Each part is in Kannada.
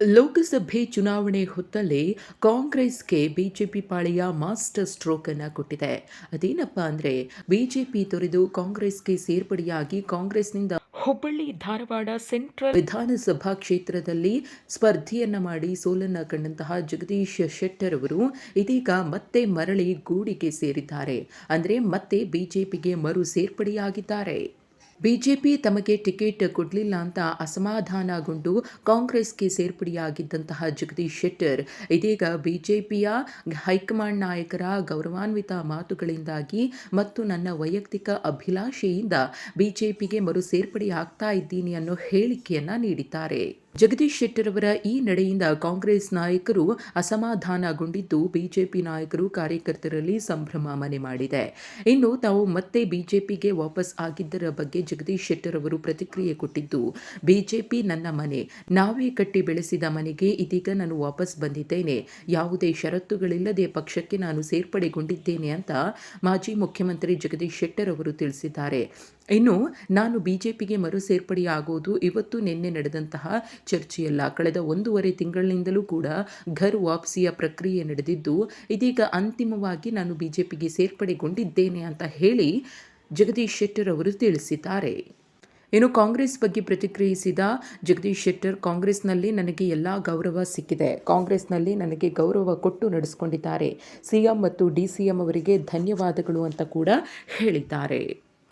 ಲೋಕಸಭೆ ಚುನಾವಣೆ ಹೊತ್ತಲ್ಲೇ ಕಾಂಗ್ರೆಸ್ಗೆ ಬಿಜೆಪಿ ಪಾಳಿಯ ಮಾಸ್ಟರ್ ಸ್ಟ್ರೋಕ್ ಅನ್ನು ಕೊಟ್ಟಿದೆ. ಅದೇನಪ್ಪ ಅಂದ್ರೆ ಬಿಜೆಪಿ ತೊರೆದು ಕಾಂಗ್ರೆಸ್ಗೆ ಸೇರ್ಪಡೆಯಾಗಿ ಕಾಂಗ್ರೆಸ್ನಿಂದ ಹುಬ್ಬಳ್ಳಿ ಧಾರವಾಡ ಸೆಂಟ್ರಲ್ ವಿಧಾನಸಭಾ ಕ್ಷೇತ್ರದಲ್ಲಿ ಸ್ಪರ್ಧೆಯನ್ನ ಮಾಡಿ ಸೋಲನ್ನ ಕಂಡಂತಹ ಜಗದೀಶ್ ಶೆಟ್ಟರ್ ಅವರು ಇದೀಗ ಮತ್ತೆ ಮರಳಿ ಗೂಡಿಗೆ ಸೇರಿದ್ದಾರೆ. ಅಂದ್ರೆ ಮತ್ತೆ ಬಿಜೆಪಿಗೆ ಮರು ಸೇರ್ಪಡೆಯಾಗಿದ್ದಾರೆ. ಬಿಜೆಪಿ ತಮಗೆ ಟಿಕೆಟ್ ಕೊಡಲಿಲ್ಲ ಅಂತ ಅಸಮಾಧಾನಗೊಂಡು ಕಾಂಗ್ರೆಸ್ಗೆ ಸೇರ್ಪಡೆಯಾಗಿದ್ದಂತಹ ಜಗದೀಶ್ ಶೆಟ್ಟರ್, ಇದೀಗ ಬಿಜೆಪಿಯ ಹೈಕಮಾಂಡ್ ನಾಯಕರ ಗೌರವಾನ್ವಿತ ಮಾತುಗಳಿಂದಾಗಿ ಮತ್ತು ನನ್ನ ವೈಯಕ್ತಿಕ ಅಭಿಲಾಷೆಯಿಂದ ಬಿಜೆಪಿಗೆ ಮರು ಸೇರ್ಪಡೆಯಾಗ್ತಾ ಇದ್ದೀನಿ ಅನ್ನೋ ಹೇಳಿಕೆಯನ್ನ ನೀಡಿದ್ದಾರೆ. ಜಗದೀಶ್ ಶೆಟ್ಟರ್ ಅವರ ಈ ನಡೆಯಿಂದ ಕಾಂಗ್ರೆಸ್ ನಾಯಕರು ಅಸಮಾಧಾನಗೊಂಡಿದ್ದು ಬಿಜೆಪಿ ನಾಯಕರು ಕಾರ್ಯಕರ್ತರಲ್ಲಿ ಸಂಭ್ರಮ ಮನೆ ಮಾಡಿದೆ. ಇನ್ನು ತಾವು ಮತ್ತೆ ಬಿಜೆಪಿಗೆ ವಾಪಸ್ ಆಗಿದ್ದರ ಬಗ್ಗೆ ಜಗದೀಶ್ ಶೆಟ್ಟರ್ ಅವರು ಪ್ರತಿಕ್ರಿಯೆ ಕೊಟ್ಟಿದ್ದು, ಬಿಜೆಪಿ ನನ್ನ ಮನೆ, ನಾವೇ ಕಟ್ಟಿ ಬೆಳೆಸಿದ ಮನೆಗೆ ಇದೀಗ ನಾನು ವಾಪಸ್ ಬಂದಿದ್ದೇನೆ. ಯಾವುದೇ ಷರತ್ತುಗಳಿಲ್ಲದೆ ಪಕ್ಷಕ್ಕೆ ನಾನು ಸೇರ್ಪಡೆಗೊಂಡಿದ್ದೇನೆ ಅಂತ ಮಾಜಿ ಮುಖ್ಯಮಂತ್ರಿ ಜಗದೀಶ್ ಶೆಟ್ಟರ್ ಅವರು ತಿಳಿಸಿದ್ದಾರೆ. ಇನ್ನು ನಾನು ಬಿಜೆಪಿಗೆ ಮರು ಸೇರ್ಪಡೆಯಾಗುವುದು ಇವತ್ತು ನಿನ್ನೆ ನಡೆದಂತಹ ಚರ್ಚೆಯಲ್ಲ. ಕಳೆದ ಒಂದೂವರೆ ತಿಂಗಳಿನಿಂದಲೂ ಕೂಡ ಘರ್ ವಾಪಸಿಯ ಪ್ರಕ್ರಿಯೆ ನಡೆದಿದ್ದು, ಇದೀಗ ಅಂತಿಮವಾಗಿ ನಾನು ಬಿಜೆಪಿಗೆ ಸೇರ್ಪಡೆಗೊಂಡಿದ್ದೇನೆ ಅಂತ ಹೇಳಿ ಜಗದೀಶ್ ಶೆಟ್ಟರ್ ಅವರು ತಿಳಿಸಿದ್ದಾರೆ. ಇನ್ನು ಕಾಂಗ್ರೆಸ್ ಬಗ್ಗೆ ಪ್ರತಿಕ್ರಿಯಿಸಿದ ಜಗದೀಶ್ ಶೆಟ್ಟರ್, ಕಾಂಗ್ರೆಸ್ನಲ್ಲಿ ನನಗೆ ಎಲ್ಲ ಗೌರವ ಸಿಕ್ಕಿದೆ. ಕಾಂಗ್ರೆಸ್ನಲ್ಲಿ ನನಗೆ ಗೌರವ ಕೊಟ್ಟು ನಡೆಸಿಕೊಂಡಿದ್ದಾರೆ. ಸಿಎಂ ಮತ್ತು ಡಿ ಸಿ ಎಂ ಅವರಿಗೆ ಧನ್ಯವಾದಗಳು ಅಂತ ಕೂಡ ಹೇಳಿದ್ದಾರೆ.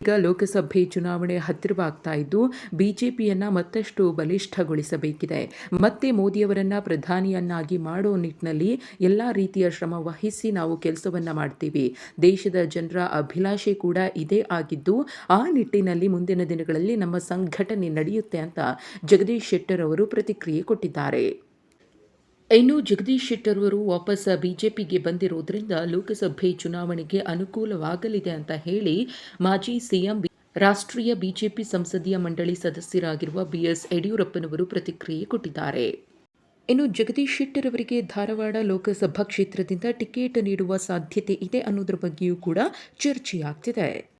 ಈಗ ಲೋಕಸಭೆ ಚುನಾವಣೆ ಹತ್ತಿರವಾಗ್ತಾ ಇದ್ದು ಬಿಜೆಪಿಯನ್ನ ಮತ್ತಷ್ಟು ಬಲಿಷ್ಠಗೊಳಿಸಬೇಕಿದೆ. ಮತ್ತೆ ಮೋದಿಯವರನ್ನ ಪ್ರಧಾನಿಯನ್ನಾಗಿ ಮಾಡೋ ನಿಟ್ಟಿನಲ್ಲಿ ಎಲ್ಲ ರೀತಿಯ ಶ್ರಮ ವಹಿಸಿ ನಾವು ಕೆಲಸವನ್ನ ಮಾಡ್ತೀವಿ. ದೇಶದ ಜನರ ಅಭಿಲಾಷೆ ಕೂಡ ಇದೇ ಆಗಿದ್ದು, ಆ ನಿಟ್ಟಿನಲ್ಲಿ ಮುಂದಿನ ದಿನಗಳಲ್ಲಿ ನಮ್ಮ ಸಂಘಟನೆ ನಡೆಯುತ್ತೆ ಅಂತ ಜಗದೀಶ್ ಶೆಟ್ಟರ್ ಅವರು ಪ್ರತಿಕ್ರಿಯೆ ಕೊಟ್ಟಿದ್ದಾರೆ. ಇನ್ನು ಜಗದೀಶ್ ಶೆಟ್ಟರ್ ಅವರು ವಾಪಸ್ ಬಿಜೆಪಿಗೆ ಬಂದಿರೋದ್ರಿಂದ ಲೋಕಸಭೆ ಚುನಾವಣೆಗೆ ಅನುಕೂಲವಾಗಲಿದೆ ಅಂತ ಹೇಳಿ ಮಾಜಿ ಸಿಎಂ ರಾಷ್ಟ್ರೀಯ ಬಿಜೆಪಿ ಸಂಸದೀಯ ಮಂಡಳಿ ಸದಸ್ಯರಾಗಿರುವ ಬಿಎಸ್ ಯಡಿಯೂರಪ್ಪನವರು ಪ್ರತಿಕ್ರಿಯೆ ಕೊಟ್ಟಿದ್ದಾರೆ. ಇನ್ನು ಜಗದೀಶ್ ಶೆಟ್ಟರ್ ಅವರಿಗೆ ಧಾರವಾಡ ಲೋಕಸಭಾ ಕ್ಷೇತ್ರದಿಂದ ಟಿಕೆಟ್ ನೀಡುವ ಸಾಧ್ಯತೆ ಇದೆ ಅನ್ನೋದ್ರ ಬಗ್ಗೆಯೂ ಕೂಡ ಚರ್ಚೆಯಾಗ್ತಿದೆ.